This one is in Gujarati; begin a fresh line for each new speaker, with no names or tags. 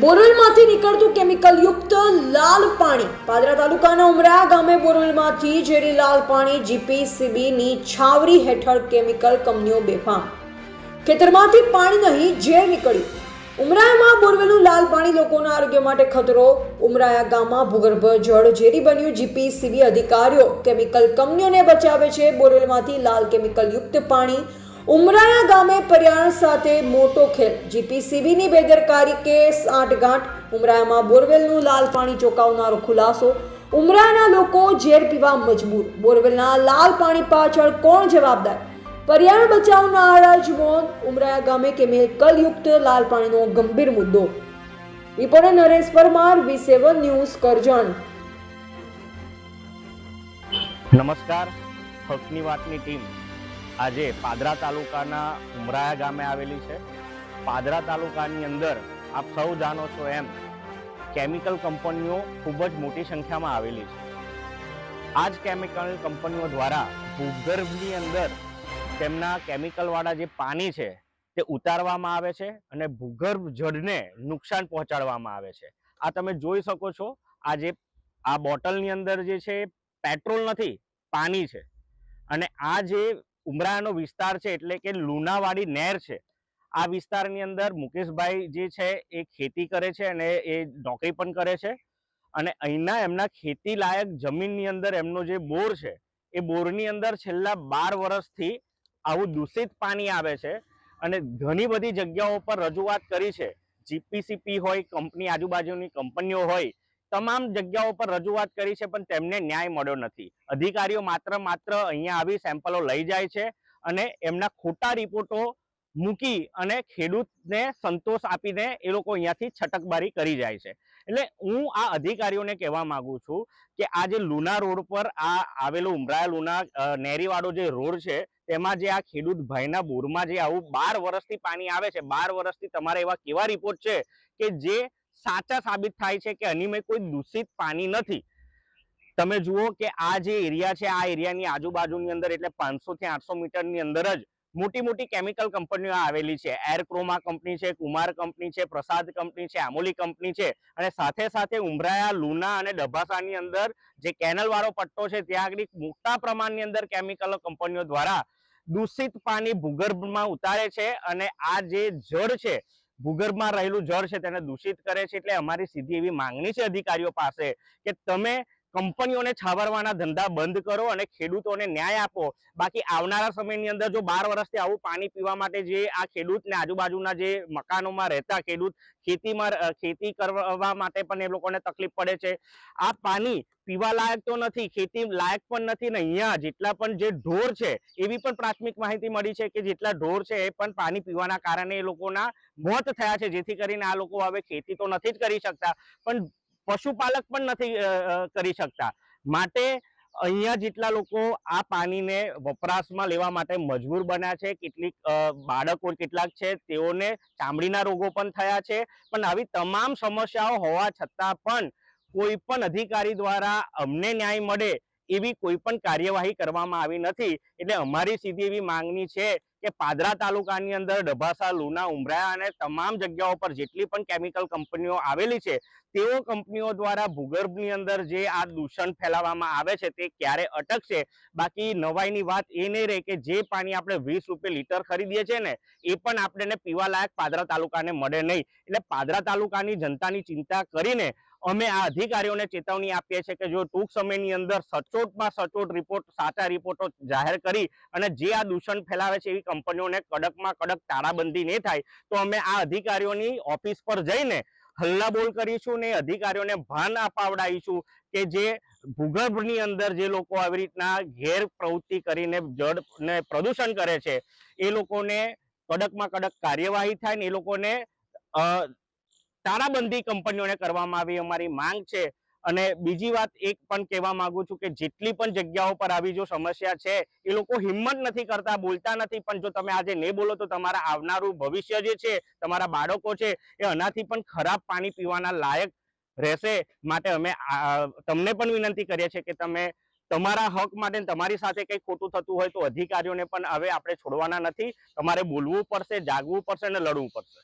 બોરવેલમાંથી નીકળતું કેમિકલ યુક્ત લાલ પાણી. પાદરા તાલુકાના ઉમરા ગામે બોરવેલમાંથી ઝેરી લાલ પાણી જીપીસીબીની છાવરી હેઠળ કેમિકલ કંપનીઓ બેફામ. ખેતરમાંથી પાણી નહીં, ઝેર નીકળ્યું. ઉમરાયામાં બોરવેલું લાલ પાણી લોકોના આરોગ્ય માટે ખતરો. ઉમરાયા ગામમાં ભૂગર્ભ જળ ઝેરી બન્યું. જીપીસીબી અધિકારીઓ કેમિકલ કંપનીઓને બચાવે છે. બોરવેલમાંથી લાલ કેમિકલ યુક્ત પાણી ઉમરાયા ગામે પર્યાવરણ સાથે મોટો ખેલ. જીપીસીબીની બેદરકારી કે સાંઠગાંઠ ઉમરાયામાં બોરવેલનું લાલ પાણી ચોંકાવનારો ખુલાસો. ઉમરાયાના લોકો ઝેર પીવા મજબૂર. બોરવેલના લાલ પાણી પાછળ કોણ જવાબદાર? પર્યાવરણ બચાવનારા મોત. ઉમરાયા ગામે કેમિકલ કલયુક્ત લાલ પાણીનો ગંભીર મુદ્દો. Reporter Naresh Parmar, V seven news, Karjan.
નમસ્કાર. હકની વાતની ટીમ. આજે પાદરા તાલુકાના ઉમરાયા ગામે આવેલી છે. પાદરા તાલુકાની અંદર આપ સૌ જાણો છો એમ કેમિકલ કંપનીઓ ખૂબ જ મોટી સંખ્યામાં આવેલી છે. આ જ કેમિકલ કંપનીઓ દ્વારા ભૂગર્ભની અંદર તેમના કેમિકલવાળા જે પાણી છે તે ઉતારવામાં આવે છે અને ભૂગર્ભ જળને નુકસાન પહોંચાડવામાં આવે છે. આ તમે જોઈ શકો છો, આ જે આ બોટલની અંદર જે છે, પેટ્રોલ નથી પાણી છે. અને આ જે ઉમરાનો વિસ્તાર છે એટલે કે લુણાવાડી નહેર છે. આ વિસ્તારની અંદર મુકેશભાઈ જે છે એ ખેતી કરે છે અને એ નોકરી પણ કરે છે. અને અહીંના એમના ખેતી લાયક જમીનની અંદર એમનો જે બોર છે, એ બોરની અંદર છેલ્લા બાર વર્ષથી આવું દૂષિત પાણી આવે છે. અને ઘણી બધી જગ્યાઓ પર રજૂઆત કરી છે. જીપીસીપી હોય, કંપની આજુબાજુની કંપનીઓ હોય તમામ જગ્યાઓ પર રજૂઆત કરી છે, પણ તેમને ન્યાય મળ્યો નથી. અધિકારીઓ માત્ર માત્ર અહીંયા આવી સેમ્પલો લઈ જાય છે અને એમના ખોટા રિપોર્ટો મૂકી અને ખેડૂતને સંતોષ આપીને એ લોકો અહીંયાથી છટકબારી કરી જાય છે. એટલે હું આ અધિકારીઓને કહેવા માંગુ છું કે આ જે લુના રોડ પર આ આવેલો ઉમરાયા લુના નેરીવાળો જે રોડ છે, તેમાં જે આ ખેડૂત ભાઈના બોરમાં જે આવું બાર વર્ષથી પાણી આવે છે, બાર વર્ષથી તમારે એવા કેવા રિપોર્ટ છે કે જે સાચા સાબિત થાય છે કે અનિમય કોઈ દૂષિત પાણી નથી. તમે જુઓ કે આ જે એરિયા છે, આ એરિયાની આજુબાજુની અંદર એટલે પાંચસો થી આઠસો મીટરની અંદર જ મોટી મોટી કેમિકલ કંપનીઓ આવેલી છે. એરક્રોમા કંપની છે, કુમાર કંપની છે, પ્રસાદ કંપની છે, આમોલી કંપની છે અને સાથે સાથે ઉમરાયા, લુના અને ડભાસાની અંદર જે કેનલવાળો પટ્ટો છે, ત્યાં આગળ મોટા પ્રમાણની અંદર કેમિકલ કંપનીઓ દ્વારા દૂષિત પાણી ભૂગર્ભમાં ઉતારે છે અને આ જે જળ છે ભૂગર્ભમાં રહેલું જળ છે તેને દૂષિત કરે છે એટલે અમારી સીધી એવી માંગણી છે અધિકારીઓ પાસે કે તમે કંપનીઓને છાવરવાના ધંધા બંધ કરો અને ખેડૂતોને ન્યાય આપો. બાકી આવનારા સમયની અંદર જો બાર વર્ષથી આવું પાણી પીવા માટે જે આ ખેડૂતને આજુબાજુના જે મકાનોમાં રહેતા ખેડૂત ખેતીમાં ખેતી કરવા માટે પણ એ લોકોને તકલીફ પડે છે. આ પાણી પીવા લાયક તો નથી, ખેતી લાયક પણ નથી ને અહીંયા જેટલા પણ જે ઢોર છે એવી પણ પ્રાથમિક માહિતી મળી છે કે જેટલા ઢોર છે એ પણ પાણી પીવાના કારણે એ લોકોના મોત થયા છે. જેથી કરીને આ લોકો હવે ખેતી તો નથી જ કરી શકતા. પણ પશુપાલક પણ નથી કરી શકતા. માટે અહીંયા જેટલા લોકો આ પાણીને વપરાશમાં લેવા માટે મજબૂર બન્યા છે, કેટલીક બાળકો કેટલાક છે તેઓને ચામડીના રોગો પણ થયા છે. પણ આવી તમામ સમસ્યાઓ હોવા છતાં પણ કોઈ પણ અધિકારી દ્વારા અમને ન્યાય મળે એવી કોઈ પણ કાર્યવાહી કરવામાં આવી નથી. એટલે અમારી સીધી એવી માંગણી છે કે પાદરા તાલુકાની અંદર ડભાસા, લુના, ઉમરાયા અને તમામ જગ્યાઓ પર જેટલી પણ કેમિકલ કંપનીઓ આવેલી છે, તેઓ કંપનીઓ દ્વારા ભૂગર્ભની અંદર જે આ દૂષણ ફેલાવવામાં આવે છે તે ક્યારે અટકશે? બાકી નવાઈની વાત એ નહીં રહે કે જે પાણી આપણે વીસ રૂપિયા લીટર ખરીદીએ છીએ ને, એ પણ આપણને પીવા લાયક પાદરા તાલુકાને મળે નહીં. એટલે પાદરા તાલુકાની જનતાની ચિંતા કરીને અમે આ અધિકારીઓને ચેતવણી આપીએ છીએ કે જો ટૂંક સમયની અંદર સચોટમાં સચોટ રિપોર્ટ સાચા રિપોર્ટો જાહેર કરી અને જે આ દૂષણ ફેલાવે છે એવી કંપનીઓને કડકમાં કડક તાળાબંધી નહીં થાય, તો અમે આ અધિકારીઓની ઓફિસ પર જઈને હલ્લાબોલ કરીશું ને અધિકારીઓને ભાન અપાવડાવીશું કે જે ભૂગર્ભની અંદર જે લોકો આવી રીતના ગેર પ્રવૃત્તિ કરીને જળને પ્રદૂષણ કરે છે, એ લોકોને કડકમાં કડક કાર્યવાહી થાય ને એ લોકોને તાળાબંધી કંપનીઓને કરવામાં આવી અમારી માંગ છે. અને બીજી વાત એક પણ કહેવા માંગુ છું કે જેટલી પણ જગ્યાઓ પર આવી જો સમસ્યા છે, એ લોકો હિંમત નથી કરતા, બોલતા નથી. પણ જો તમે આજે નહીં બોલો તો તમારા આવનારું ભવિષ્ય જે છે, તમારા બાળકો છે, એ આનાથી પણ ખરાબ પાણી પીવાના લાયક રહેશે માટે અમે તમને પણ વિનંતી કરીએ છીએ કે તમે તમારા હક માટે તમારી સાથે કંઈ ખોટું થતું હોય તો અધિકારીઓને પણ હવે આપણે છોડવાના નથી. તમારે બોલવું પડશે, જાગવું પડશે અને લડવું પડશે.